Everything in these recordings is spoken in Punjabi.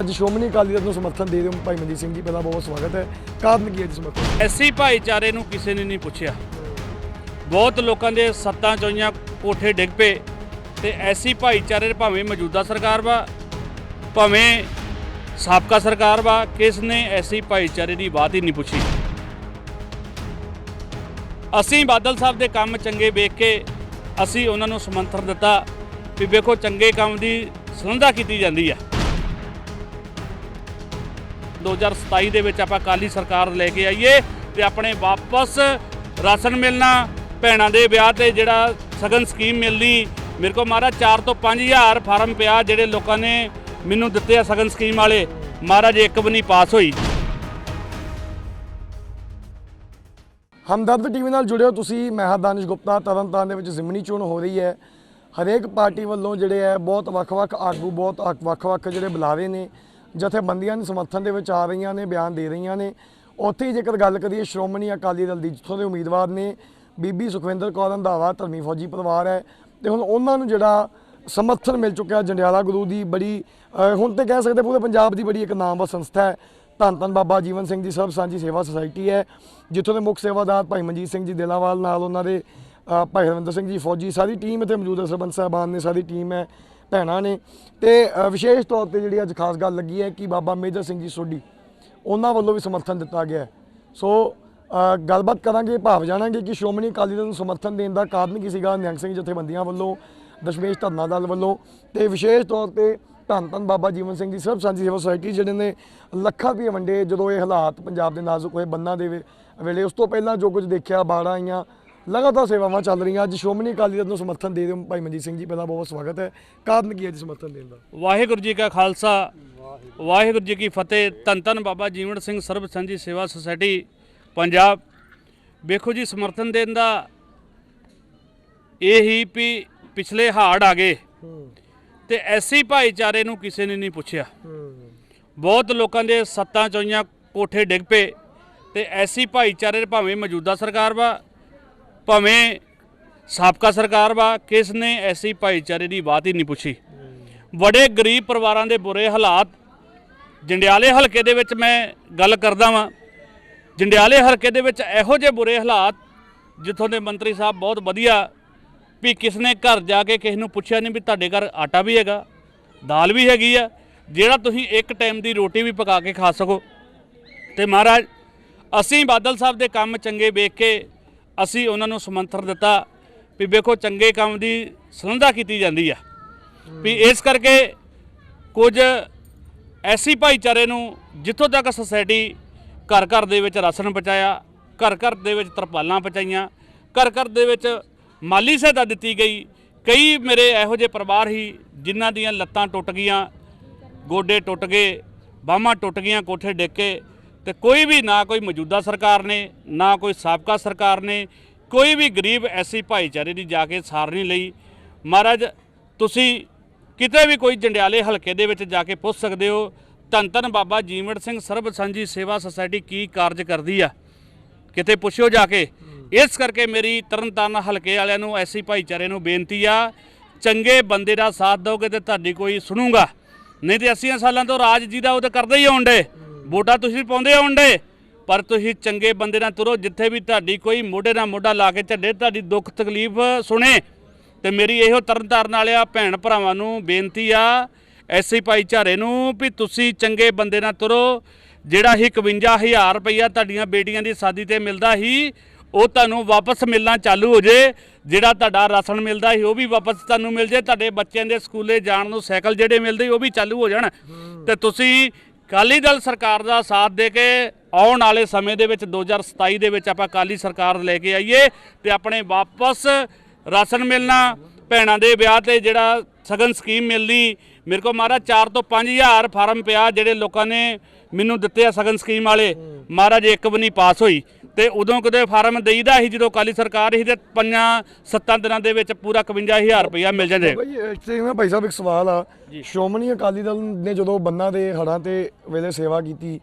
ਅੱਜ ਸ਼੍ਰੋਮਣੀ ਅਕਾਲੀ ਦਲ ਨੂੰ ਸਮਰਥਨ ਦੇ ਰਹੇ ਹੋ ਭਾਈ ਮਨਜੀਤ ਸਿੰਘ ਜੀ, ਪਹਿਲਾਂ ਬਹੁਤ ਸਵਾਗਤ ਹੈ। ਕਾਰਨ ਕੀ ਹੈ ਜੀ ਸਮਰਥਨ? ਐਸੀ ਭਾਈਚਾਰੇ ਨੂੰ ਕਿਸੇ ਨੇ ਨਹੀਂ ਪੁੱਛਿਆ। ਬਹੁਤ ਲੋਕਾਂ ਦੇ ਸੱਤਾਂ ਚੋਈਆਂ ਕੋਠੇ ਡਿੱਗ ਪਏ ਤੇ ਐਸੀ ਭਾਈਚਾਰੇ ਭਾਵੇਂ ਮੌਜੂਦਾ ਸਰਕਾਰ ਵਾ, ਭਾਵੇਂ ਸਾਬਕਾ ਸਰਕਾਰ ਵਾ ਕਿਸ ਨੇ ਐਸੀ ਭਾਈਚਾਰੇ ਦੀ ਬਾਤ ਹੀ ਨਹੀਂ ਪੁੱਛੀ। ਅਸੀਂ ਬਾਦਲ ਸਾਹਿਬ ਦੇ ਕੰਮ ਚੰਗੇ ਵੇਖ ਕੇ ਅਸੀਂ ਉਹਨਾਂ ਨੂੰ ਸਮਰਥਨ ਦਿੱਤਾ ਵੀ ਵੇਖੋ ਚੰਗੇ ਕੰਮ ਦੀ ਸਲਾਹੁਦਾ ਕੀਤੀ ਜਾਂਦੀ ਆ 2027 ਦੇ ਵਿੱਚ ਆਪਾਂ ਕਾਲੀ ਸਰਕਾਰ ਲੈ ਕੇ ਆਈਏ ਤੇ ਆਪਣੇ ਵਾਪਸ ਰਾਸ਼ਨ ਮਿਲਣਾ, ਭੈਣਾਂ ਦੇ ਵਿਆਹ ਤੇ ਜਿਹੜਾ ਸਗਨ ਸਕੀਮ ਮਿਲਣੀ, ਮੇਰੇ ਕੋਲ ਮਹਾਰਾਜ 4 ਤੋਂ 5000 ਫਾਰਮ ਪਿਆ ਜਿਹੜੇ ਲੋਕਾਂ ਨੇ ਮੈਨੂੰ ਦਿੱਤੇ ਆ ਸਗਨ ਸਕੀਮ ਵਾਲੇ। ਮਹਾਰਾਜ, ਇੱਕ ਵੀ ਨਹੀਂ ਪਾਸ ਹੋਈ। ਹਮਦਰਦ ਟੀਵੀ ਨਾਲ ਜੁੜਿਓ ਤੁਸੀਂ, ਮੈਂ ਹਾਂ ਦਾਨਿਸ਼ ਗੁਪਤਾ, ਤਰਨਤਾਰਨ ਦੇ ਵਿੱਚ ਜ਼ਿਮਨੀ ਚੋਣ ਹੋ ਰਹੀ ਹੈ। ਹਰੇਕ ਪਾਰਟੀ ਵੱਲੋਂ ਜਿਹੜੇ ਹੈ, ਬਹੁਤ ਵੱਖ-ਵੱਖ ਆਗੂ, ਬਹੁਤ ਵੱਖ-ਵੱਖ ਜਿਹੜੇ ਬੁਲਾਵੇ ਨੇ। ਜਥੇਬੰਦੀਆਂ ਨੂੰ ਸਮਰਥਨ ਦੇ ਵਿੱਚ ਆ ਰਹੀਆਂ ਨੇ, ਬਿਆਨ ਦੇ ਰਹੀਆਂ ਨੇ। ਉੱਥੇ ਹੀ ਜੇਕਰ ਗੱਲ ਕਰੀਏ, ਸ਼੍ਰੋਮਣੀ ਅਕਾਲੀ ਦਲ ਦੀ, ਜਿੱਥੋਂ ਦੇ ਉਮੀਦਵਾਰ ਨੇ, ਬੀਬੀ ਸੁਖਵਿੰਦਰ ਕੌਰ ਰੰਧਾਵਾ ਧਰਮੀ ਫੌਜੀ ਪਰਿਵਾਰ ਹੈ ਤੇ ਹੁਣ ਉਹਨਾਂ ਨੂੰ ਜਿਹੜਾ ਸਮਰਥਨ ਮਿਲ ਚੁੱਕਿਆ ਜੰਡਿਆਲਾ ਗੁਰੂ ਦੀ ਬੜੀ ਹੁਣ ਤੇ ਕਹਿ ਸਕਦੇ ਪੂਰੇ ਪੰਜਾਬ ਦੀ ਬੜੀ ਇੱਕ ਨਾਮਵਰ ਸੰਸਥਾ ਹੈ। ਧੰਨ ਧੰਨ ਬਾਬਾ ਜੀਵਨ ਸਿੰਘ ਜੀ, ਸਰਬ ਸਾਂਝੀ ਸੇਵਾ ਸੁਸਾਇਟੀ ਹੈ, ਜਿੱਥੋਂ ਦੇ ਮੁੱਖ ਸੇਵਾਦਾਰ ਭਾਈ ਮਨਜੀਤ ਸਿੰਘ ਜੀ ਦਿਲਾਵਾਲ ਨਾਲ ਉਹਨਾਂ ਦੇ ਭਾਈ ਹਰਵਿੰਦਰ ਸਿੰਘ ਜੀ ਫੌਜੀ, ਸਾਰੀ ਟੀਮ ਇੱਥੇ ਮੌਜੂਦ ਹੈ ਸਰਪੰਚ ਸਾਹਿਬਾਨ ਨੇ, ਸਾਰੀ ਟੀਮ ਹੈ। ਭੈਣਾਂ ਨੇ ਤੇ ਵਿਸ਼ੇਸ਼ ਤੌਰ ਤੇ ਜਿਹੜੀ ਅੱਜ ਖਾਸ ਗੱਲ ਲੱਗੀ ਹੈ ਕਿ ਬਾਬਾ ਮੇਜਰ ਸਿੰਘ ਜੀ ਸੋਢੀ, ਉਹਨਾਂ ਵੱਲੋਂ ਵੀ ਸਮਰਥਨ ਦਿੱਤਾ ਗਿਆ ਸੋ ਗੱਲਬਾਤ ਕਰਾਂਗੇ, ਭਾਵ ਜਾਣਾਂਗੇ ਕਿ ਸ਼੍ਰੋਮਣੀ ਅਕਾਲੀ ਦਲ ਨੂੰ ਸਮਰਥਨ ਦੇਣ ਦਾ ਕਾਰਨ ਕੀ ਸੀਗਾ ਨਿਹੰਗ ਸਿੰਘ ਜਥੇਬੰਦੀਆਂ ਵੱਲੋਂ, ਦਸ਼ਮੇਸ਼ ਧਰਨਾ ਦਲ ਵੱਲੋਂ ਤੇ ਵਿਸ਼ੇਸ਼ ਤੌਰ ਤੇ ਧੰਨ ਧੰਨ ਬਾਬਾ ਜੀਵਨ ਸਿੰਘ ਜੀ, ਸਰਬ ਸਾਂਝੀ ਸੇਵਾ ਸੁਸਾਇਟੀ ਜਿਹੜੇ ਨੇ ਲੱਖਾਂ ਰੁਪਏ ਵੰਡੇ ਜਦੋਂ ਇਹ ਹਾਲਾਤ ਪੰਜਾਬ ਦੇ ਨਾਜ਼ੁਕ ਹੋਏ ਬੰਨਾਂ ਦੇ ਵੇ- ਵੇਲੇ। ਉਸ ਤੋਂ ਪਹਿਲਾਂ ਜੋ ਕੁਝ ਦੇਖਿਆ ਬਾੜਾਂ ਆਈਆਂ ਲਗਾਤਾਰ ਸੇਵਾਵਾਂ ਚੱਲ ਰਹੀਆਂ। ਅੱਜ ਸ਼੍ਰੋਮਣੀ ਅਕਾਲੀ ਦਲ ਨੂੰ ਸਮਰਥਨ ਦੇ ਰਹੇ ਭਾਈ ਮਨਜੀਤ ਸਿੰਘ ਜੀ। ਪਹਿਲਾਂ ਬਹੁਤ ਸਵਾਗਤ ਹੈ। ਕਾਰਨ ਕੀ ਹੈ ਜੀ ਸਮਰਥਨ ਦੇਣ ਦਾ? ਵਾਹਿਗੁਰੂ ਜੀ ਕਾ ਖਾਲਸਾ। ਵਾਹਿਗੁਰੂ ਜੀ ਕੀ ਫਤਿਹ। ਧੰਨ ਧੰਨ ਬਾਬਾ ਜੀਵਨ ਸਿੰਘ ਸਰਬ ਸਾਂਝੀ ਸੇਵਾ ਸੁਸਾਇਟੀ, ਪੰਜਾਬ। ਵੇਖੋ ਜੀ, ਸਮਰਥਨ ਦੇਣ ਦਾ ਇਹ ਹੀ ਵੀ ਪਿਛਲੇ ਹਾੜ ਆ ਗਏ। ਤੇ ਐਸੀ ਭਾਈਚਾਰੇ ਨੂੰ ਕਿਸੇ ਨੇ ਨਹੀਂ ਪੁੱਛਿਆ। ਬਹੁਤ ਲੋਕਾਂ ਦੇ ਸੱਤਾਂ ਚੋਈਆਂ ਕੋਠੇ ਡਿੱਗ ਪਏ। ਤੇ ਐਸੀ ਭਾਈਚਾਰੇ ਭਾਵੇਂ ਮੌਜੂਦਾ ਸਰਕਾਰ ਵਾ ਭਾਵੇਂ ਸਾਬਕਾ ਸਰਕਾਰ ਵਾ ਕਿਸ ਨੇ ਐਸੀ ਭਾਈਚਾਰੇ ਦੀ ਬਾਤ ਹੀ ਨਹੀਂ ਪੁੱਛੀ। ਬੜੇ ਗਰੀਬ ਪਰਿਵਾਰਾਂ ਦੇ ਬੁਰੇ ਹਾਲਾਤ, ਜੰਡਿਆਲੇ ਹਲਕੇ ਦੇ ਵਿੱਚ ਮੈਂ ਗੱਲ ਕਰਦਾ ਵਾਂ। ਜੰਡਿਆਲੇ ਹਲਕੇ ਦੇ ਵਿੱਚ ਇਹੋ ਜਿਹੇ ਬੁਰੇ ਹਾਲਾਤ, ਜਿੱਥੋਂ ਦੇ ਮੰਤਰੀ ਸਾਹਿਬ ਬਹੁਤ ਵਧੀਆ ਵੀ ਕਿਸ ਨੇ ਘਰ ਜਾ ਕੇ ਕਿਸ ਨੂੰ ਪੁੱਛਿਆ ਨਹੀਂ ਵੀ ਤੁਹਾਡੇ ਘਰ ਆਟਾ ਵੀ ਹੈਗਾ, ਦਾਲ ਵੀ ਹੈਗੀ ਆ, ਜਿਹੜਾ ਤੁਸੀਂ ਇੱਕ ਟਾਈਮ ਦੀ ਰੋਟੀ ਵੀ ਪਕਾ ਕੇ ਖਾ ਸਕੋ। ਤੇ ਮਹਾਰਾਜ, ਅਸੀਂ ਬਾਦਲ ਸਾਹਿਬ ਦੇ ਕੰਮ ਚੰਗੇ ਵੇਖ ਕੇ ਅਸੀਂ ਉਹਨਾਂ ਨੂੰ ਸਮਰਥਨ ਦਿੱਤਾ ਵੀ ਵੇਖੋ ਚੰਗੇ ਕੰਮ ਦੀ ਸਲਾਹੁਦਾ ਕੀਤੀ ਜਾਂਦੀ ਆ। ਵੀ ਇਸ ਕਰਕੇ ਕੁਝ ਐਸੀ ਭਾਈਚਾਰੇ ਨੂੰ ਜਿੱਥੋਂ ਤੱਕ ਸੁਸਾਇਟੀ ਘਰ ਘਰ ਦੇ ਵਿੱਚ ਰਾਸ਼ਨ ਪਹੁੰਚਾਇਆ ਘਰ ਘਰ ਦੇ ਵਿੱਚ ਤਰਪਾਲਾਂ ਪਹੁੰਚਾਈਆਂ ਘਰ ਘਰ ਦੇ ਵਿੱਚ ਮਾਲੀ ਸਹਾਇਤਾ ਦਿੱਤੀ ਗਈ। ਕਈ ਮੇਰੇ ਇਹੋ ਜਿਹੇ ਪਰਿਵਾਰ ਹੀ ਜਿਨ੍ਹਾਂ ਦੀਆਂ ਲੱਤਾਂ ਟੁੱਟ ਗਈਆਂ, ਗੋਡੇ ਟੁੱਟ ਗਏ, ਬਾਹਾਂ ਟੁੱਟ ਗਈਆਂ, ਕੋਠੇ ਡਿੱਗ ਕੇ ਤੇ ਕੋਈ ਵੀ ਨਾ ਕੋਈ ਮੌਜੂਦਾ ਸਰਕਾਰ ਨੇ, ਨਾ ਕੋਈ ਸਾਬਕਾ ਸਰਕਾਰ ਨੇ, ਕੋਈ ਵੀ ਗਰੀਬ ਐਸੀ ਭਾਈਚਾਰੇ ਦੀ ਜਾ ਕੇ ਸਾਰ ਲਈ। ਮਹਾਰਾਜ, ਤੁਸੀਂ ਕਿਤੇ ਵੀ ਕੋਈ ਜੰਡਿਆਲੇ ਹਲਕੇ ਦੇ ਵਿੱਚ ਜਾ ਕੇ ਪੁੱਛ ਸਕਦੇ ਹੋ, ਧੰਨ ਧੰਨ ਬਾਬਾ ਜੀਵਨ ਸਿੰਘ ਸਰਬ ਸਾਂਝੀ ਸੇਵਾ ਸੁਸਾਇਟੀ ਕੀ ਕਾਰਜ ਕਰਦੀ ਆ? ਕਿਤੇ ਪੁੱਛਿਓ ਜਾ ਕੇ। ਇਸ ਕਰਕੇ ਮੇਰੀ ਤਰਨਤਾਰਨ ਹਲਕੇ ਵਾਲਿਆਂ ਨੂੰ, ਐਸੀ ਭਾਈਚਾਰੇ ਨੂੰ ਬੇਨਤੀ ਆ, ਚੰਗੇ ਬੰਦੇ ਦਾ ਸਾਥ ਦਿਓਗੇ ਤੇ ਤੁਹਾਡੀ ਕੋਈ ਸੁਣੂਗਾ। ਨਹੀਂ ਤੇ 80 ਸਾਲਾਂ ਤੋਂ ਰਾਜ ਜੀ ਦਾ ਉਹ ਤਾਂ ਕਰਦੇ ਹੀ ਆਉਂਦੇ ਵੋਟਾਂ ਤੁਸੀਂ ਪਾਉਂਦੇ ਆਉਂਦੇ ਪਰ ਤੁਸੀਂ ਚੰਗੇ ਬੰਦੇ ਨਾਲ ਤੁਰੋ, ਜਿੱਥੇ ਵੀ ਤੁਹਾਡੀ ਕੋਈ ਮੋਢੇ ਨਾਲ ਮੋਢਾ ਲਾ ਕੇ ਝੱਡੇ, ਤੁਹਾਡੀ ਦੁੱਖ ਤਕਲੀਫ ਸੁਣੇ। ਤੇ ਮੇਰੀ ਇਹੋ ਤਰਨਤਾਰਨ ਵਾਲਿਆ ਭੈਣ ਭਰਾਵਾਂ ਨੂੰ ਬੇਨਤੀ ਆ, ਐਸੀ ਭਾਈਚਾਰੇ ਨੂੰ, ਵੀ ਤੁਸੀਂ ਚੰਗੇ ਬੰਦੇ ਨਾਲ ਤੁਰੋ। ਜਿਹੜਾ ਹੀ 51000 ਰੁਪਈਆ ਤੁਹਾਡੀਆਂ ਬੇਟੀਆਂ ਦੀ ਸ਼ਾਦੀ ਤੇ ਮਿਲਦਾ ਸੀ, ਉਹ ਤੁਹਾਨੂੰ ਵਾਪਸ ਮਿਲਣਾ ਚਾਲੂ ਹੋ ਜੇ। ਜਿਹੜਾ ਤੁਹਾਡਾ ਰਾਸ਼ਨ ਮਿਲਦਾ ਸੀ, ਉਹ ਵੀ ਵਾਪਸ ਤੁਹਾਨੂੰ ਮਿਲ ਜੇ। ਤੁਹਾਡੇ ਬੱਚਿਆਂ ਦੇ ਸਕੂਲੇ ਜਾਣ ਨੂੰ ਸਾਈਕਲ ਜਿਹੜੇ ਮਿਲਦੇ ਉਹ ਵੀ ਚਾਲੂ ਹੋ ਜਾਣ। ਤੇ ਤੁਸੀਂ ਕਾਲੀ ਦਲ ਸਰਕਾਰ ਦਾ ਸਾਥ ਦੇ ਕੇ ਆਉਣ ਵਾਲੇ ਸਮੇਂ ਦੇ ਵਿੱਚ 2027 ਦੇ ਵਿੱਚ ਆਪਾਂ ਕਾਲੀ ਸਰਕਾਰ ਲੈ ਕੇ ਆਈਏ ਤੇ ਆਪਣੇ ਵਾਪਸ ਰਾਸ਼ਨ ਮਿਲਣਾ, ਭੈਣਾਂ ਦੇ ਵਿਆਹ ਤੇ ਜਿਹੜਾ ਸਗਨ ਸਕੀਮ ਮਿਲਣੀ, ਮੇਰੇ ਕੋਲ ਮਹਾਰਾਜ 4 ਤੋਂ 5000 ਫਾਰਮ ਪਿਆ ਜਿਹੜੇ ਲੋਕਾਂ ਨੇ ਮੈਨੂੰ ਦਿੱਤੇ ਆ ਸਗਨ ਸਕੀਮ ਵਾਲੇ। ਮਹਾਰਾਜ, ਇੱਕ ਵੀ ਨਹੀਂ ਪਾਸ ਹੋਈ। ਤੇ ਉਦੋਂ ਕਦੇ ਫਾਰਮ ਦੇਈਦਾ ਸੀ ਜਦੋਂ ਕਾਲੀ ਸਰਕਾਰ ਸੀ ਤੇ ਪੰਜਾਂ ਸੱਤਾਂ ਦਿਨਾਂ ਦੇ ਵਿੱਚ ਪੂਰਾ 51000 ਰੁਪਇਆ ਮਿਲ ਜਾਂਦੇ। ਭਾਈ ਇੱਥੇ ਨਾ ਭਾਈ ਸਾਹਿਬ ਇੱਕ ਸਵਾਲ ਆ। ਸ਼੍ਰੋਮਣੀ ਅਕਾਲੀ ਦਲ ਨੇ ਜਦੋਂ ਬੰਨਾਂ ਦੇ ਹੜਾਂ ਤੇ ਵੇਲੇ ਸੇਵਾ ਕੀਤੀ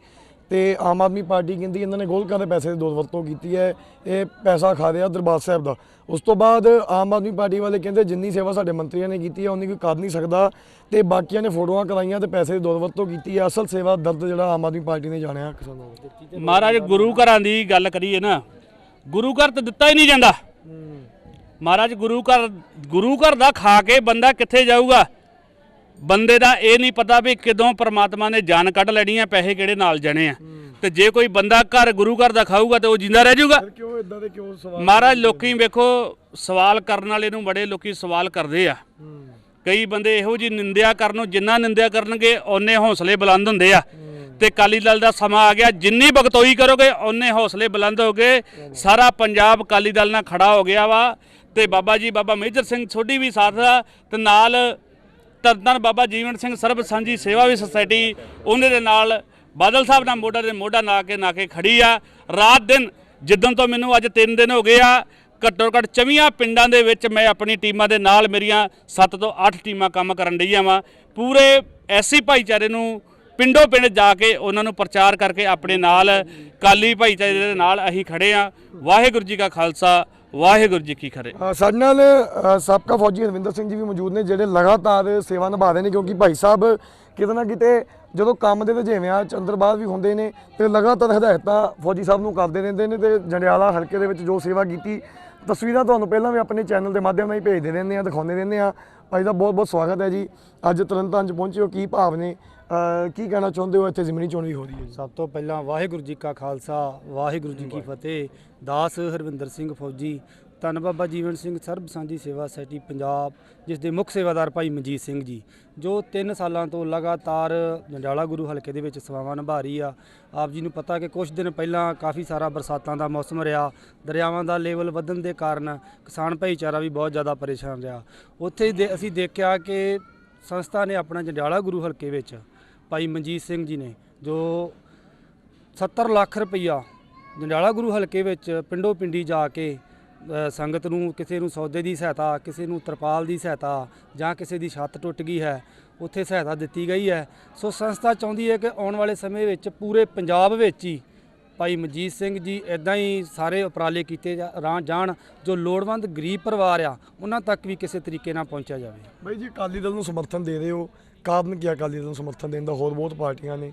ਤੇ ਆਮ ਆਦਮੀ ਪਾਰਟੀ ਕਹਿੰਦੀ ਇਹਨਾਂ ਨੇ ਗੋਲਕਾਂ ਦੇ ਪੈਸੇ ਦੀ ਦੁਰਵਰਤੋਂ ਕੀਤੀ ਹੈ ਇਹ ਪੈਸਾ ਖਾ ਰਿਹਾ ਦਰਬਾਰ ਸਾਹਿਬ ਦਾ। ਉਸ ਤੋਂ ਬਾਅਦ ਆਮ ਆਦਮੀ ਪਾਰਟੀ ਵਾਲੇ ਕਹਿੰਦੇ ਜਿੰਨੀ ਸੇਵਾ ਸਾਡੇ ਮੰਤਰੀਆਂ ਨੇ ਕੀਤੀ ਹੈ ਉਨੀ ਕੋਈ ਕਰ ਨਹੀਂ ਸਕਦਾ ਤੇ ਬਾਕੀਆਂ ਨੇ ਫੋਟੋਆਂ ਕਰਾਈਆਂ ਤੇ ਪੈਸੇ ਦੀ ਦੁਰਵਰਤੋਂ ਕੀਤੀ ਹੈ। ਅਸਲ ਸੇਵਾ ਦਰਦ ਜਿਹੜਾ ਆਮ ਆਦਮੀ ਪਾਰਟੀ ਨੇ ਜਾਣਿਆ। ਕਿਸਾਨਾਂ ਮਹਾਰਾਜ ਗੁਰੂ ਘਰਾਂ ਦੀ ਗੱਲ ਕਰੀਏ ਨਾ ਗੁਰੂ ਘਰ ਤੇ ਦਿੱਤਾ ਹੀ ਨਹੀਂ ਜਾਂਦਾ। ਮਹਾਰਾਜ ਗੁਰੂ ਘਰ ਗੁਰੂ ਘਰ ਦਾ ਖਾ ਕੇ ਬੰਦਾ ਕਿੱਥੇ ਜਾਊਗਾ? ਬੰਦੇ ਦਾ ਇਹ ਨਹੀਂ ਪਤਾ ਵੀ ਕਦੋਂ ਪ੍ਰਮਾਤਮਾ ਨੇ ਜਾਨ ਕੱਢ ਲੈਣੀ ਆ ਪੈਸੇ ਕਿਹੜੇ ਨਾਲ ਜਾਣੇ ਆ। ਤੇ ਜੇ ਕੋਈ ਬੰਦਾ ਘਰ ਗੁਰੂ ਘਰ ਦਾ ਖਾਊਗਾ ਤੇ ਉਹ ਜਿੰਦਾ ਰਹਿ ਜਾਊਗਾ। ਕਿਉਂ ਇਦਾਂ ਦੇ ਕਿਉਂ ਸਵਾਲ ਮਹਾਰਾਜ ਲੋਕੀ ਵੇਖੋ ਸਵਾਲ ਕਰਨ ਵਾਲੇ ਨੂੰ ਬੜੇ ਲੋਕੀ ਸਵਾਲ ਕਰਦੇ ਆ। ਕਈ ਬੰਦੇ ਇਹੋ ਜੀ ਨਿੰਦਿਆ ਕਰਨ ਨੂੰ ਜਿੰਨਾ ਨਿੰਦਿਆ ਕਰਨਗੇ ਓਨੇ ਹੌਸਲੇ ਬੁਲੰਦ ਹੁੰਦੇ ਆ। ਤੇ ਕਾਲੀ ਦਲ ਦਾ ਸਮਾਂ ਆ ਗਿਆ ਜਿੰਨੀ ਬਗਤੋਈ ਕਰੋਗੇ ਓਨੇ ਹੌਸਲੇ ਬੁਲੰਦ ਹੋਗੇ ਸਾਰਾ ਪੰਜਾਬ ਕਾਲੀ ਦਲ ਨਾਲ ਖੜਾ ਹੋ ਗਿਆ ਵਾ। ਤੇ ਬਾਬਾ ਜੀ ਬਾਬਾ ਮੇਜਰ ਸਿੰਘ ਸੋਢੀ ਵੀ ਸਾਥ ਆ। ਤੇ ਨਾਲ ਤਰਨਤਾਰਨ ਬਾਬਾ ਜੀਵਨ ਸਿੰਘ ਸਰਬ ਸਾਂਝੀ ਸੇਵਾ ਵੀ ਸੁਸਾਇਟੀ ਉਹਨਾਂ ਦੇ ਨਾਲ ਬਾਦਲ ਸਾਹਿਬ ਨਾਲ ਮੋਢਾ ਦੇ ਮੋਢਾ ਲਾ ਕੇ ਨਾ ਕੇ ਖੜੀ ਆ। ਰਾਤ ਦਿਨ ਜਿੱਦਣ ਤੋਂ ਮੈਨੂੰ ਅੱਜ 3 ਦਿਨ ਹੋ ਗਏ ਆ, ਘੱਟੋ ਘੱਟ ਚਵੀਆਂ ਪਿੰਡਾਂ ਦੇ ਵਿੱਚ ਮੈਂ ਆਪਣੀ ਟੀਮਾਂ ਦੇ ਨਾਲ ਮੇਰੀਆਂ 7 ਤੋਂ 8 ਟੀਮਾਂ ਕੰਮ ਕਰਨ ਡਈਆਂ ਵਾਂ। ਪੂਰੇ ਐਸੀ ਭਾਈਚਾਰੇ ਨੂੰ ਪਿੰਡੋਂ ਪਿੰਡ ਜਾ ਕੇ ਉਹਨਾਂ ਨੂੰ ਪ੍ਰਚਾਰ ਕਰਕੇ ਆਪਣੇ ਨਾਲ ਕਾਲੀ ਭਾਈਚਾਰੇ ਦੇ ਨਾਲ ਅਸੀਂ ਖੜੇ ਆ। ਵਾਹਿਗੁਰੂ ਜੀ ਕਾ ਖਾਲਸਾ ਵਾਹਿਗੁਰੂ ਜੀ ਕੀ ਖਰੇ। ਅ, ਸਾਡੇ ਨਾਲ ਅ, ਸਾਬਕਾ ਫੌਜੀ ਹਰਵਿੰਦਰ ਸਿੰਘ ਜੀ ਵੀ ਮੌਜੂਦ ਨੇ ਜਿਹੜੇ ਲਗਾਤਾਰ ਸੇਵਾ ਨਿਭਾ ਰਹੇ ਨੇ ਕਿਉਂਕਿ ਭਾਈ ਸਾਹਿਬ ਕਿਤੇ ਨਾ ਕਿਤੇ ਜਦੋਂ ਕੰਮ ਦੇ ਵਜੇਵਿਆਂ ਚ ਅੰਦਰਬਾਦ ਵੀ ਹੁੰਦੇ ਨੇ ਤੇ ਲਗਾਤਾਰ ਹਦਾਇਤਾਂ ਫੌਜੀ ਸਾਹਿਬ ਨੂੰ ਕਰਦੇ ਰਹਿੰਦੇ ਨੇ ਤੇ ਜੰਡਿਆਲਾ ਹਲਕੇ ਦੇ ਵਿੱਚ ਜੋ ਸੇਵਾ ਕੀਤੀ ਤਸਵੀਰਾਂ ਤੁਹਾਨੂੰ ਪਹਿਲਾਂ ਵੀ ਆਪਣੇ ਚੈਨਲ ਦੇ ਮਾਧਿਅਮ ਰਾਹੀਂ ਭੇਜਦੇ ਰਹਿੰਦੇ ਆ ਦਿਖਾਉਂਦੇ ਰਹਿੰਦੇ ਆ। ਭਾਈ ਦਾ ਬਹੁਤ ਬਹੁਤ ਸਵਾਗਤ ਹੈ ਜੀ। ਅੱਜ ਤਰਨਤਾਰਨ ਚ ਪਹੁੰਚੇ ਹੋ ਕੀ ਭਾਵ ਨੇ ਕੀ ਕਹਿਣਾ ਚਾਹੁੰਦੇ ਹੋ? ਇੱਥੇ ਜ਼ਿਮਨੀ ਚੋਣ ਵੀ ਹੋ ਰਹੀ ਹੈ ਜੀ। ਸਭ ਤੋਂ ਪਹਿਲਾਂ ਵਾਹਿਗੁਰੂ ਜੀ ਕਾ ਖਾਲਸਾ ਵਾਹਿਗੁਰੂ ਜੀ ਕੀ ਫਤਿਹ। ਦਾਸ ਹਰਵਿੰਦਰ ਸਿੰਘ ਫੌਜੀ ਧੰਨ ਬਾਬਾ ਜੀਵਨ ਸਿੰਘ ਸਰਬ ਸਾਂਝੀ ਸੇਵਾ ਸੋਸਾਇਟੀ ਪੰਜਾਬ ਜਿਸ ਦੇ ਮੁੱਖ ਸੇਵਾਦਾਰ ਭਾਈ ਮਨਜੀਤ ਸਿੰਘ ਜੀ ਜੋ 3 ਸਾਲਾਂ ਤੋਂ ਲਗਾਤਾਰ ਜੰਡਾਲਾ ਗੁਰੂ ਹਲਕੇ ਦੇ ਵਿੱਚ ਸੇਵਾਵਾਂ ਨਿਭਾ ਰਹੀ ਆ। ਆਪ ਜੀ ਨੂੰ ਪਤਾ ਕਿ ਕੁਝ ਦਿਨ ਪਹਿਲਾਂ ਕਾਫੀ ਸਾਰਾ ਬਰਸਾਤਾਂ ਦਾ ਮੌਸਮ ਰਿਹਾ ਦਰਿਆਵਾਂ ਦਾ ਲੈਵਲ ਵਧਣ ਦੇ ਕਾਰਨ ਕਿਸਾਨ ਭਾਈਚਾਰਾ ਵੀ ਬਹੁਤ ਜ਼ਿਆਦਾ ਪਰੇਸ਼ਾਨ ਰਿਹਾ। ਉੱਥੇ ਅਸੀਂ ਦੇਖਿਆ ਕਿ ਸੰਸਥਾ ਨੇ ਆਪਣਾ ਜੰਡਾਲਾ ਗੁਰੂ ਹਲਕੇ ਵਿੱਚ ਭਾਈ ਮਨਜੀਤ ਸਿੰਘ ਜੀ ਨੇ, ਜੋ 70 ਲੱਖ ਰੁਪਈਆ ਜੰਡਾਲਾ ਗੁਰੂ ਹਲਕੇ ਵਿੱਚ ਪਿੰਡੋ ਪਿੰਡੀ ਜਾ ਕੇ ਸੰਗਤ ਨੂੰ ਕਿਸੇ ਨੂੰ ਸੌਦੇ ਦੀ ਸਹਾਇਤਾ, ਕਿਸੇ ਨੂੰ ਤਰਪਾਲ ਦੀ ਸਹਾਇਤਾ ਜਾਂ ਕਿਸੇ ਦੀ ਛੱਤ ਟੁੱਟ ਗਈ ਹੈ, ਉੱਥੇ ਸਹਾਇਤਾ ਦਿੱਤੀ ਗਈ ਹੈ। ਸੋ ਸੰਸਥਾ ਚਾਹੁੰਦੀ ਹੈ ਕਿ ਆਉਣ ਵਾਲੇ ਸਮੇਂ ਵਿੱਚ ਪੂਰੇ ਪੰਜਾਬ ਵਿੱਚ ਹੀ ਭਾਈ ਮਨਜੀਤ ਸਿੰਘ ਜੀ ਇਦਾਂ ਹੀ ਸਾਰੇ ਉਪਰਾਲੇ ਕੀਤੇ ਜਾ- ਰਾਂ- ਜਾਣ, ਜੋ ਲੋੜਵੰਦ ਗਰੀਬ ਪਰਿਵਾਰ ਆ, ਉਹਨਾਂ ਤੱਕ ਵੀ ਕਿਸੇ ਤਰੀਕੇ ਨਾਲ ਪਹੁੰਚਿਆ ਜਾਵੇ। ਬਾਈ ਜੀ, ਅਕਾਲੀ ਦਲ ਨੂੰ ਸਮਰਥਨ ਦੇ ਰਹੇ ਹੋ। ਕਾਰਨ ਕੀ ਅਕਾਲੀ ਦਲ ਨੂੰ ਸਮਰਥਨ ਦੇਣ ਦਾ ਹੋਰ ਬਹੁਤ ਪਾਰਟੀਆਂ ਨੇ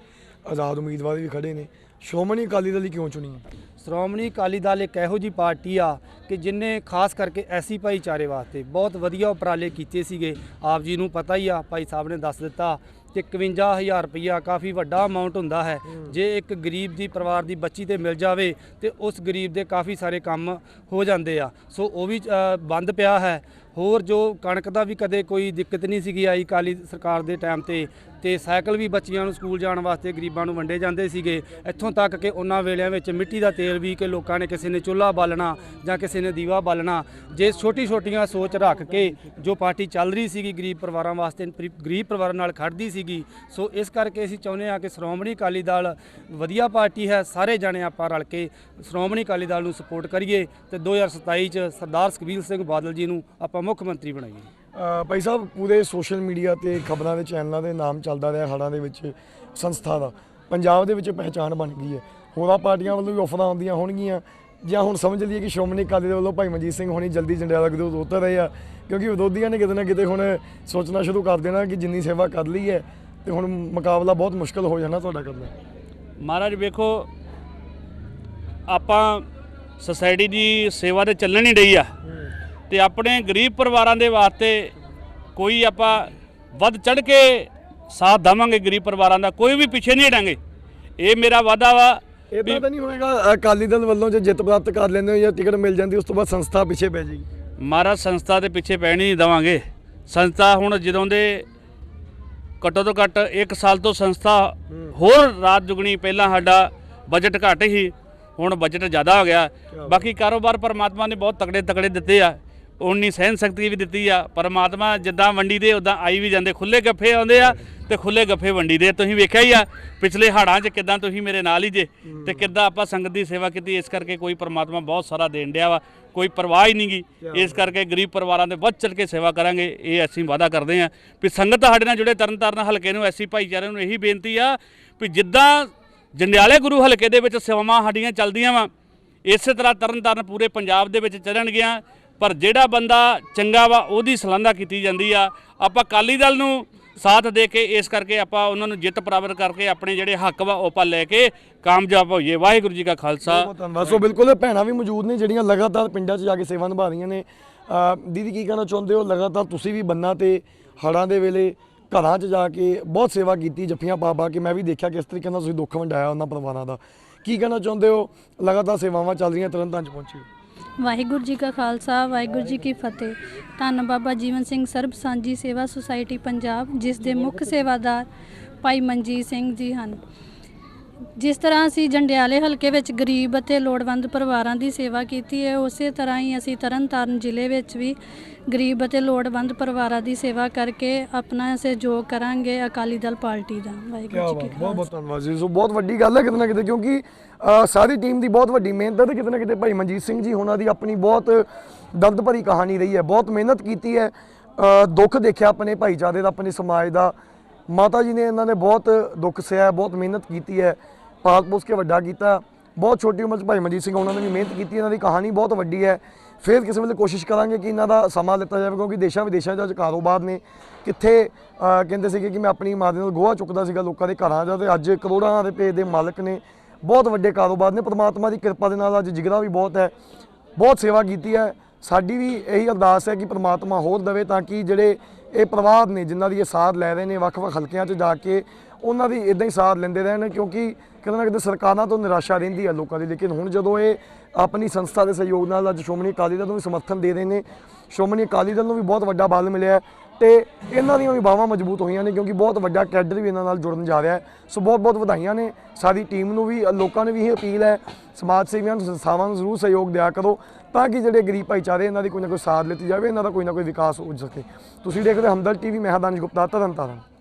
ਆਜ਼ਾਦ ਉਮੀਦਵਾਰ ਵੀ ਖੜੇ ਨੇ। ਸ਼੍ਰੋਮਣੀ ਅਕਾਲੀ ਦਲ ਹੀ ਕਿਉਂ ਚੁਣੀ? ਹੈ ਸ਼੍ਰੋਮਣੀ ਅਕਾਲੀ ਦਲ ਇੱਕ ਇਹੋ ਜੀ ਪਾਰਟੀ ਆ ਕਿ ਜਿਨੇ ਖਾਸ ਕਰਕੇ ਐਸੀ ਭਾਈਚਾਰੇ ਵਾਸਤੇ ਬਹੁਤ ਵਧੀਆ ਉਪਰਾਲੇ ਕੀਤੇ ਸੀਗੇ। ਆਪ ਜੀ ਨੂੰ ਪਤਾ ਹੀ ਆ ਭਾਈ ਸਾਹਿਬ ਨੇ ਦੱਸ ਦਿੱਤਾ ਕਿ 51000 ਰੁਪਈਆ ਕਾਫੀ ਵੱਡਾ ਅਮਾਉਂਟ ਹੁੰਦਾ ਹੈ। ਜੇ ਇੱਕ ਗਰੀਬ ਦੀ ਪਰਿਵਾਰ ਦੀ ਬੱਚੀ ਤੇ ਮਿਲ ਜਾਵੇ ਤੇ ਉਸ ਗਰੀਬ ਦੇ ਕਾਫੀ ਸਾਰੇ ਕੰਮ ਹੋ ਜਾਂਦੇ ਆ। ਸੋ ਉਹ ਵੀ ਅ, ਬੰਦ ਪਿਆ ਹੈ। ਹੋਰ ਜੋ ਕਣਕ ਦਾ ਵੀ ਕਦੇ ਕੋਈ ਦਿੱਕਤ ਨਹੀਂ ਸੀਗੀ ਆਈ ਕਾਲੀ ਸਰਕਾਰ ਦੇ ਟਾਈਮ ਤੇ ਤੇ ਸਾਈਕਲ ਵੀ ਬੱਚਿਆਂ ਨੂੰ ਸਕੂਲ ਜਾਣ ਵਾਸਤੇ ਗਰੀਬਾਂ ਨੂੰ ਵੰਡੇ ਜਾਂਦੇ ਸੀਗੇ। ਇੱਥੋਂ ਤੱਕ ਕਿ ਉਹਨਾਂ ਵੇਲਿਆਂ ਵਿੱਚ ਮਿੱਟੀ ਦਾ ਤੇਲ ਵੀ ਕਿ ਲੋਕਾਂ ਨੇ ਕਿਸੇ ਨੇ ਚੁੱਲ੍ਹਾ ਬਾਲਣਾ ਜਾਂ ਕਿਸੇ ਨੇ ਦੀਵਾ ਬਾਲਣਾ। ਜੇ ਛੋਟੀ ਛੋਟੀਆਂ ਸੋਚ ਰੱਖ ਕੇ ਜੋ ਪਾਰਟੀ ਚੱਲ ਰਹੀ ਸੀਗੀ ਗਰੀਬ ਪਰਿਵਾਰਾਂ ਵਾਸਤੇ ਗਰੀਬ ਪਰਿਵਾਰਾਂ ਨਾਲ ਖੜਦੀ ਸੀਗੀ, ਸੋ ਇਸ ਕਰਕੇ ਅਸੀਂ ਚਾਹੁੰਦੇ ਹਾਂ ਕਿ ਸ਼੍ਰੋਮਣੀ ਅਕਾਲੀ ਦਲ ਵਧੀਆ ਪਾਰਟੀ ਹੈ, ਸਾਰੇ ਜਾਣੇ ਆਪਾਂ ਰਲ ਕੇ ਸ਼੍ਰੋਮਣੀ ਅਕਾਲੀ ਦਲ ਨੂੰ ਸਪੋਰਟ ਕਰੀਏ ਤੇ 2027 ਚ ਸਰਦਾਰ ਸੁਖਬੀਰ ਸਿੰਘ ਬਾਦਲ ਜੀ ਨੂੰ ਆਪਾਂ ਮੁੱਖ ਮੰਤਰੀ ਬਣਾਈਏ। ਭਾਈ ਸਾਹਿਬ, ਪੂਰੇ ਸੋਸ਼ਲ ਮੀਡੀਆ ਤੇ ਖਬਰਾਂ ਦੇ, ਚੈਨਲਾਂ ਦੇ ਨਾਮ ਚੱਲਦਾ ਰਿਹਾ, ਹੜ੍ਹਾਂ ਦੇ ਵਿੱਚ, ਸੰਸਥਾ ਦਾ। ਪੰਜਾਬ ਦੇ ਵਿੱਚ ਪਹਿਚਾਣ ਬਣ ਗਈ ਹੈ। ਹੋਰਾਂ ਪਾਰਟੀਆਂ ਵੱਲੋਂ ਵੀ ਆਫਰਾਂ ਆਉਂਦੀਆਂ ਹੋਣਗੀਆਂ। ਜਾਂ ਹੁਣ ਸਮਝ ਲਈਏ ਕਿ ਸ਼੍ਰੋਮਣੀ ਅਕਾਲੀ ਦਲ ਵੱਲੋਂ ਭਾਈ ਮਨਜੀਤ ਸਿੰਘ ਹੋਣੀ ਜਲਦੀ ਜੰਡਿਆਲਾ ਵਿਰੋਧ ਉਤਰ ਰਹੇ ਆ, ਕਿਉਂਕਿ ਵਿਰੋਧੀਆਂ ਨੇ ਕਿਤੇ ਨਾ ਕਿਤੇ ਹੁਣ ਸੋਚਣਾ ਸ਼ੁਰੂ ਕਰ ਦੇਣਾ ਕਿ ਜਿੰਨੀ ਸੇਵਾ ਕਰ ਲਈ ਹੈ ਤੇ ਹੁਣ ਮੁਕਾਬਲਾ ਬਹੁਤ ਮੁਸ਼ਕਲ ਹੋ ਜਾਣਾ ਤੁਹਾਡਾ ਕਰਨਾ। ਮਹਾਰਾਜ, ਵੇਖੋ, ਆਪਾਂ ਸੁਸਾਇਟੀ ਦੀ ਸੇਵਾ ਤੇ ਚੱਲਣ ਹੀ ਡਈ ਆ। ਤੇ ਆਪਣੇ ਗਰੀਬ ਪਰਿਵਾਰਾਂ ਦੇ ਵਾਸਤੇ ਕੋਈ ਆਪਾਂ ਵੱਧ ਚੜ ਕੇ ਸਾਥ ਦੇਵਾਂਗੇ ਗਰੀਬ ਪਰਿਵਾਰਾਂ ਦਾ ਕੋਈ ਵੀ ਪਿੱਛੇ ਨਹੀਂ ਹਟਾਂਗੇ। ਇਹ ਮੇਰਾ ਵਾਅਦਾ ਵਾ ਇਦਾਂ ਤਾਂ ਨਹੀਂ ਹੋਏਗਾ ਅਕਾਲੀ ਦਲ ਵੱਲੋਂ ਜੇ ਜਿੱਤ ਪ੍ਰਾਪਤ ਕਰ ਲੈਂਦੇ ਹੋ ਜਾਂ ਟਿਕਟ ਮਿਲ ਜਾਂਦੀ ਉਸ ਤੋਂ ਬਾਅਦ ਸੰਸਥਾ ਪਿੱਛੇ ਪੈ ਜਾਏਗੀ। ਮਹਾਰਾਜ ਸੰਸਥਾ ਦੇ ਪਿੱਛੇ ਪੈਣ ਨਹੀਂ ਦੇਵਾਂਗੇ। ਸੰਸਥਾ ਹੁਣ ਜਦੋਂ ਦੇ ਘੱਟੋ ਤੋਂ ਘੱਟ 1 ਸਾਲ ਤੋਂ ਸੰਸਥਾ ਹੋਰ ਰਾਤ ਦੁਗਣੀ ਪਹਿਲਾਂ ਸਾਡਾ ਬਜਟ ਘੱਟ ਹੀ ਹੁਣ ਬਜਟ ਜ਼ਿਆਦਾ ਹੋ ਗਿਆ। ਬਾਕੀ ਕਾਰੋਬਾਰ ਪਰਮਾਤਮਾ ਨੇ ਬਹੁਤ ਤਕੜੇ ਤਕੜੇ ਦਿੱਤੇ ਆ। ਉਨੀ ਸਹਿਨ ਸ਼ਕਤੀ ਵੀ ਦਿੱਤੀ ਆ। ਪਰਮਾਤਮਾ ਜਿੱਦਾਂ ਵੰਡੀ ਦੇ ਉਦਾਂ ਆਈ ਵੀ ਜਾਂਦੇ। ਖੁੱਲੇ ਗੱਫੇ ਆਉਂਦੇ ਆ ਤੇ ਖੁੱਲੇ ਗੱਫੇ ਵੰਡੀ ਦੇ। ਤੁਸੀਂ ਵੇਖਿਆ ਹੀ ਆ ਪਿਛਲੇ ਹਾੜਾਂ 'ਚ ਕਿਦਾਂ ਤੁਸੀਂ ਮੇਰੇ ਨਾਲ ਹੀ ਜੇ ਤੇ ਕਿੱਦਾਂ ਆਪਾਂ ਸੰਗਤ ਦੀ ਸੇਵਾ ਕੀਤੀ। ਇਸ ਕਰਕੇ ਕੋਈ ਪਰਮਾਤਮਾ ਬਹੁਤ ਸਾਰਾ ਦੇਣ ਡਿਆ ਵਾ। ਕੋਈ ਪਰਵਾਹ ਹੀ ਨਹੀਂਗੀ ਇਸ ਕਰਕੇ ਗਰੀਬ ਪਰਿਵਾਰਾਂ ਦੇ ਵੱਧ ਚੜ ਕੇ ਸੇਵਾ ਕਰਾਂਗੇ। ਇਹ ਅਸੀਂ ਵਾਅਦਾ ਕਰਦੇ ਹਾਂ ਵੀ ਸੰਗਤ ਸਾਡੇ ਨਾਲ ਜੁੜੇ ਤਰਨ ਤਾਰਨ ਹਲਕੇ ਨੂੰ ਐਸੀ ਭਾਈਚਾਰੇ ਨੂੰ ਇਹੀ ਬੇਨਤੀ ਆ ਵੀ ਜਿੱਦਾਂ ਜੰਡਿਆਲੇ ਗੁਰੂ ਹਲਕੇ ਦੇ ਵਿੱਚ ਸੇਵਾਵਾਂ ਸਾਡੀਆਂ ਚੱਲਦੀਆਂ ਵਾ ਇਸੇ ਤਰ੍ਹਾਂ ਤਰਨਤਾਰਨ ਪੂਰੇ ਪੰਜਾਬ ਦੇ ਵਿੱਚ ਚੱਲਣਗੀਆਂ ਪਰ ਜਿਹੜਾ ਬੰਦਾ ਚੰਗਾ ਵਾ, ਉਹਦੀ ਸਲਾਹੁੰਦਾ ਕੀਤੀ ਜਾਂਦੀ ਆ। ਆਪਾਂ ਅਕਾਲੀ ਦਲ ਨੂੰ ਸਾਥ ਦੇ ਕੇ ਇਸ ਕਰਕੇ ਆਪਾਂ ਉਹਨਾਂ ਨੂੰ ਜਿੱਤ ਪ੍ਰਾਪਤ ਕਰਕੇ ਆਪਣੇ ਜਿਹੜੇ ਹੱਕ ਵਾ, ਉਹ ਆਪਾਂ ਲੈ ਕੇ ਕਾਮਯਾਬ ਹੋਈਏ। ਵਾਹਿਗੁਰੂ ਜੀ ਕਾ ਖਾਲਸਾ। ਧੰਨਵਾਦ। ਸੋ ਬਿਲਕੁਲ ਇਹ ਭੈਣਾਂ ਵੀ ਮੌਜੂਦ ਨੇ ਜਿਹੜੀਆਂ ਲਗਾਤਾਰ ਪਿੰਡਾਂ 'ਚ ਜਾ ਕੇ ਸੇਵਾ ਨਿਭਾ ਰਹੀਆਂ ਨੇ। ਦੀਦੀ, ਕੀ ਕਹਿਣਾ ਚਾਹੁੰਦੇ ਹੋ? ਲਗਾਤਾਰ ਤੁਸੀਂ ਵੀ ਬੰਨਾਂ ਤੇ ਹੜ੍ਹਾਂ ਦੇ ਵੇਲੇ ਘਰਾਂ 'ਚ ਜਾ ਕੇ ਬਹੁਤ ਸੇਵਾ ਕੀਤੀ, ਜੱਫੀਆਂ ਪਾ ਪਾ ਕੇ। ਮੈਂ ਵੀ ਦੇਖਿਆ ਕਿਸ ਤਰੀਕੇ ਨਾਲ ਤੁਸੀਂ ਦੁੱਖ ਵੰਡਾਇਆ ਉਹਨਾਂ ਪਰਿਵਾਰਾਂ ਦਾ। ਕੀ ਕਹਿਣਾ ਚਾਹੁੰਦੇ ਹੋ? ਲਗਾਤਾਰ ਸੇਵਾਵਾਂ ਚੱਲ ਰਹੀਆਂ ਤਰਨਤਾਰਨ 'ਚ ਪਹੁੰਚੀ ਵਾਹਿਗੁਰੂ ਜੀ ਕਾ ਖਾਲਸਾ, ਵਾਹਿਗੁਰੂ ਜੀ ਕੀ ਫਤਿਹ। ਧੰਨ ਬਾਬਾ ਜੀਵਨ ਸਿੰਘ ਸਰਬ ਸਾਂਝੀ ਸੇਵਾ ਸੁਸਾਇਟੀ ਪੰਜਾਬ, ਜਿਸ ਦੇ ਮੁੱਖ ਸੇਵਾਦਾਰ ਭਾਈ ਮਨਜੀਤ ਸਿੰਘ ਜੀ ਹਨ। ਜਿਸ ਤਰ੍ਹਾਂ ਅਸੀਂ ਜੰਡਿਆਲੇ ਹਲਕੇ ਵਿੱਚ ਗਰੀਬ ਅਤੇ ਲੋੜਵੰਦ ਪਰਿਵਾਰਾਂ ਦੀ ਸੇਵਾ ਕੀਤੀ ਹੈ ਉਸੇ ਤਰ੍ਹਾਂ ਹੀ ਅਸੀਂ ਤਰਨਤਾਰਨ ਜ਼ਿਲ੍ਹੇ ਵਿੱਚ ਵੀ ਗਰੀਬ ਅਤੇ ਲੋੜਵੰਦ ਪਰਿਵਾਰਾਂ ਦੀ ਸੇਵਾ ਕਰਕੇ ਆਪਣਾ ਸਹਿਯੋਗ ਕਰਾਂਗੇ ਅਕਾਲੀ ਦਲ ਪਾਰਟੀ ਦਾ। ਵਾਹਿਗੁਰੂ ਜੀ ਕੀ ਬਹੁਤ ਬਹੁਤ ਧੰਨਵਾਦ ਜੀ। ਸੋ ਬਹੁਤ ਵੱਡੀ ਗੱਲ ਹੈ ਕਿਤੇ ਨਾ ਕਿਤੇ ਕਿਉਂਕਿ ਸਾਰੀ ਟੀਮ ਦੀ ਬਹੁਤ ਵੱਡੀ ਮਿਹਨਤ ਹੈ ਤੇ ਕਿਤੇ ਨਾ ਕਿਤੇ ਭਾਈ ਮਨਜੀਤ ਸਿੰਘ ਜੀ ਉਹਨਾਂ ਦੀ ਆਪਣੀ ਬਹੁਤ ਦਰਦ ਭਰੀ ਕਹਾਣੀ ਰਹੀ ਹੈ ਬਹੁਤ ਮਿਹਨਤ ਕੀਤੀ ਹੈ। ਦੁੱਖ ਦੇਖਿਆ ਆਪਣੇ ਭਾਈਚਾਰੇ ਦਾ ਆਪਣੇ ਸਮਾਜ ਦਾ। ਮਾਤਾ ਜੀ ਨੇ ਇਹਨਾਂ ਨੇ ਬਹੁਤ ਦੁੱਖ ਸਿਆ ਬਹੁਤ ਮਿਹਨਤ ਕੀਤੀ ਹੈ ਪਾਲ ਪੋਸ ਕੇ ਵੱਡਾ ਕੀਤਾ। ਬਹੁਤ ਛੋਟੀ ਉਮਰ 'ਚ ਭਾਈ ਮਨਜੀਤ ਸਿੰਘ ਉਹਨਾਂ ਨੇ ਵੀ ਮਿਹਨਤ ਕੀਤੀ, ਇਹਨਾਂ ਦੀ ਕਹਾਣੀ ਬਹੁਤ ਵੱਡੀ ਹੈ। ਫਿਰ ਕਿਸੇ ਵੇਲੇ ਕੋਸ਼ਿਸ਼ ਕਰਾਂਗੇ ਕਿ ਇਹਨਾਂ ਦਾ ਸਮਾਂ ਲਿੱਤਾ ਜਾਵੇ, ਕਿਉਂਕਿ ਦੇਸ਼ਾਂ ਵਿਦੇਸ਼ਾਂ 'ਚ ਅੱਜ ਕਾਰੋਬਾਰ ਨੇ। ਕਿੱਥੇ ਕਹਿੰਦੇ ਸੀਗੇ ਕਿ ਮੈਂ ਆਪਣੀ ਮਾਂ ਦੇ ਨਾਲ ਗੋਹਾ ਚੁੱਕਦਾ ਸੀਗਾ ਲੋਕਾਂ ਦੇ ਘਰਾਂ ਦਾ ਤੇ ਅੱਜ ਕਰੋੜਾਂ ਰੁਪਏ ਦੇ ਮਾਲਕ ਨੇ, ਬਹੁਤ ਵੱਡੇ ਕਾਰੋਬਾਰ ਨੇ। ਪ੍ਰਮਾਤਮਾ ਦੀ ਕਿਰਪਾ ਦੇ ਨਾਲ ਅੱਜ ਜਿਗਰਾ ਵੀ ਬਹੁਤ ਹੈ, ਬਹੁਤ ਸੇਵਾ ਕੀਤੀ ਹੈ। ਸਾਡੀ ਵੀ ਇਹੀ ਅਰਦਾਸ ਹੈ ਕਿ ਪ੍ਰਮਾਤਮਾ ਹੋਰ ਦੇਵੇ ਤਾਂ ਕਿ ਜਿਹੜੇ ਇਹ ਪਰਿਵਾਰ ਨੇ, ਜਿਨ੍ਹਾਂ ਦੀ ਇਹ ਸਾਥ ਲੈ ਰਹੇ ਨੇ, ਵੱਖ-ਵੱਖ ਹਲਕਿਆਂ 'ਚ ਜਾ ਕੇ ਉਹਨਾਂ ਦੀ ਇਦਾਂ ਹੀ ਸਾਥ ਲੈਂਦੇ ਰਹਿਣ, ਕਿਉਂਕਿ ਕਿਤੇ ਨਾ ਕਿਤੇ ਸਰਕਾਰਾਂ ਤੋਂ ਨਿਰਾਸ਼ਾ ਰਹਿੰਦੀ ਹੈ ਲੋਕਾਂ ਦੀ। ਲੇਕਿਨ ਹੁਣ ਜਦੋਂ ਇਹ ਆਪਣੀ ਸੰਸਥਾ ਦੇ ਸਹਿਯੋਗ ਨਾਲ ਅੱਜ ਸ਼੍ਰੋਮਣੀ ਅਕਾਲੀ ਦਲ ਨੂੰ ਵੀ ਸਮਰਥਨ ਦੇ ਰਹੇ ਨੇ, ਸ਼੍ਰੋਮਣੀ ਅਕਾਲੀ ਦਲ ਨੂੰ ਵੀ ਬਹੁਤ ਵੱਡਾ ਬਲ ਮਿਲਿਆ ਤੇ ਇਹਨਾਂ ਦੀਆਂ ਵੀ ਬਾਹਾਂ ਮਜ਼ਬੂਤ ਹੋਈਆਂ ਨੇ ਕਿਉਂਕਿ ਬਹੁਤ ਵੱਡਾ ਕੈਡਰ ਵੀ ਇਹਨਾਂ ਨਾਲ ਜੁੜਨ ਜਾ ਰਿਹਾ ਹੈ। ਸੋ ਬਹੁਤ ਬਹੁਤ ਵਧਾਈਆਂ ਨੇ। ਸਾਡੀ ਟੀਮ ਨੂੰ ਵੀ, ਲੋਕਾਂ ਨੂੰ ਵੀ ਇਹ ਅਪੀਲ ਹੈ, ਸਮਾਜ ਸੇਵੀਆਂ ਨੂੰ, ਸੰਸਥਾਵਾਂ ਨੂੰ ਜ਼ਰੂਰ ਸਹਿਯੋਗ ਦਿਆ ਕਰੋ ਤਾਂ ਕਿ ਜਿਹੜੇ ਗਰੀਬ ਭਾਈਚਾਰੇ ਇਹਨਾਂ ਦੀ ਕੋਈ ਨਾ ਕੋਈ ਸਾਥ ਲਿੱਤੀ ਜਾਵੇ, ਇਹਨਾਂ ਦਾ ਕੋਈ ਨਾ ਕੋਈ ਵਿਕਾਸ ਹੋ ਸਕੇ। ਤੁਸੀਂ ਦੇਖਦੇ ਹੋ ਹਮਦਰਦ ਟੀਵੀ, ਮੈਂ ਹਾਂ ਦਾਨਿਸ਼ ਗੁਪਤਾ, ਤਰਨ ਤਾਰਨ।